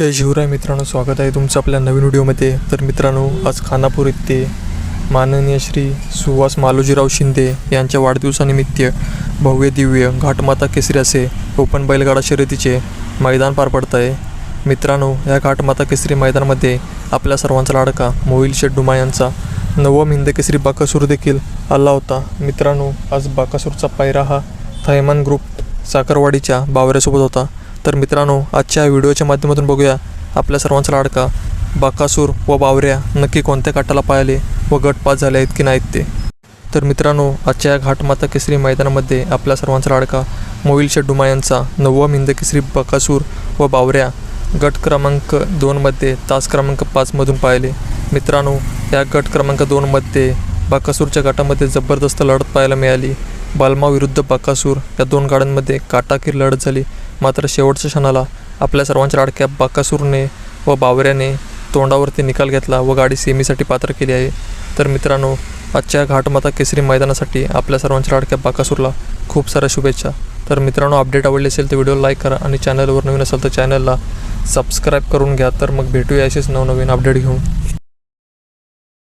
जय शिवराय मित्रांनो स्वागत आहे तुमचं आपल्या नवीन व्हिडिओमध्ये. तर मित्रांनो आज खानापूर येथे माननीय श्री सुहास मालोजीराव शिंदे यांच्या वाढदिवसानिमित्त भव्य दिव्य घाटमाता केसरी असे ओपन बैलगाडा शर्यतीचे मैदान पार पडत आहे मित्रांनो या घाटमाता केसरी मैदानामध्ये आपल्या सर्वांचा लाडका मोहिल शेड्डुमा यांचा नवम हिंद केसरी बाकासूर देखील आला होता. मित्रांनो आज बाकासूरचा पायरा हा थैमान ग्रुप साखरवाडीच्या बावऱ्यासोबत होता. तर मित्रांनो आजच्या व्हिडिओच्या माध्यमातून बघूया आपल्या सर्वांचा लाडका बाकासूर व बावऱ्या नक्की कोणत्या काटाला पाहिले व गट पास झाले आहेत की नाहीत ते. तर मित्रांनो आजच्या या घाटमाता केसरी मैदानामध्ये आपल्या सर्वांचा लाडका मोईल शेड्डुमा यांचा नववा मिंद केसरी बकासूर व बावऱ्या गट क्रमांक दोनमध्ये तास क्रमांक पाचमधून पाहिले मित्रांनो या गट क्रमांक दोनमध्ये बाकासूरच्या गटामध्ये जबरदस्त लढत पाहायला मिळाली. बालमा विरुद्ध बाकासूर या दोन गाड्यांमध्ये काटाकीर लढत झाली. मात्र शेवटच्या क्षणाला आपल्या सर्वांच्या लाडक्या बाकासूरने व बावऱ्याने तोंडावरती निकाल घेतला व गाडी सेमीसाठी पात्र केली आहे. तर मित्रांनो आजच्या घाटमाता केसरी मैदानासाठी आपल्या सर्वांच्या लाडक्या बाकासूरला खूप साऱ्या शुभेच्छा. तर मित्रांनो अपडेट आवडले असेल तर व्हिडिओ लाईक करा आणि चॅनलवर नवीन असेल तर चॅनलला सबस्क्राईब करून घ्या. तर मग भेटूया असेच नवनवीन अपडेट घेऊन.